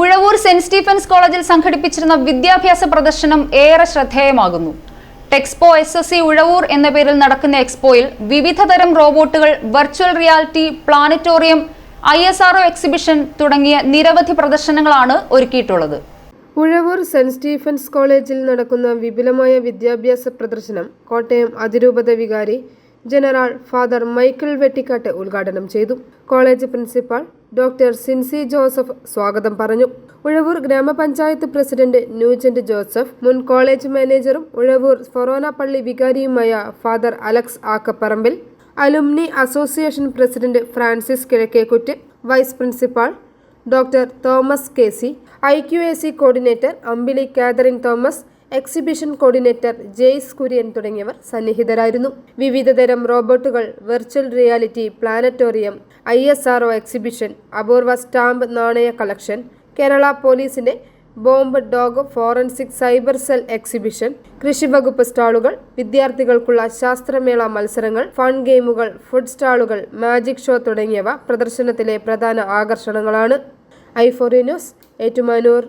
Uzhavoor saint Stephen's കോളേജിൽ സംഘടിപ്പിച്ചിരുന്ന വിദ്യാഭ്യാസ പ്രദർശനം ഏറെ ശ്രദ്ധേയമാകുന്നു. Techspo S S C Uzhavoor എന്ന പേരിൽ നടക്കുന്ന എക്സ്പോയിൽ വിവിധ തരം റോബോട്ടുകൾ virtual reality planetarium I S R O exhibition തുടങ്ങിയ നിരവധി പ്രദർശനങ്ങളാണ് ഒരുക്കിയിട്ടുള്ളത്. ഉഴവൂർ സെന്റ് സ്റ്റീഫൻസ് കോളേജിൽ നടക്കുന്ന വിപുലമായ വിദ്യാഭ്യാസ പ്രദർശനം കോട്ടയം അതിരൂപത വികാരി ജനറൽ ഫാദർ മൈക്കിൾ വെട്ടിക്കാട്ട് ഉദ്ഘാടനം ചെയ്തു. College principal doctor Sincy Joseph സ്വാഗതം പറഞ്ഞു. ഉഴവൂർ ഗ്രാമപഞ്ചായത്ത് പ്രസിഡന്റ് ന്യൂജന്റ് ജോസഫ് മുൻ കോളേജ് മാനേജറും ഉഴവൂർ ഫൊറോന പള്ളി വികാരിയുമായ father Alex Akkaparambil alumni association president Francis Kizhakkekuttu vice principal doctor Thomas K C I Q A C coordinator Ambili Catherine Thomas exhibition coordinator Jaice Kurian തുടങ്ങിയവർ സന്നിഹിതരായിരുന്നു. വിവിധതരം റോബോട്ടുകൾ virtual reality planetarium I S R O exhibition അപൂർവ stamp നാണയ collection Kerala പോലീസിന്റെ bomb dog forensic cyber cell exhibition കൃഷിവകുപ്പ് സ്റ്റാളുകൾ വിദ്യാർത്ഥികൾക്കുള്ള ശാസ്ത്രമേള മത്സരങ്ങൾ ഫൺ ഗെയിമുകൾ ഫുഡ് സ്റ്റാളുകൾ മാജിക് ഷോ തുടങ്ങിയവ പ്രദർശനത്തിലെ പ്രധാന ആകർഷണങ്ങളാണ്. ഐ ഫോറി ന്യൂസ് ഏറ്റുമാനൂർ.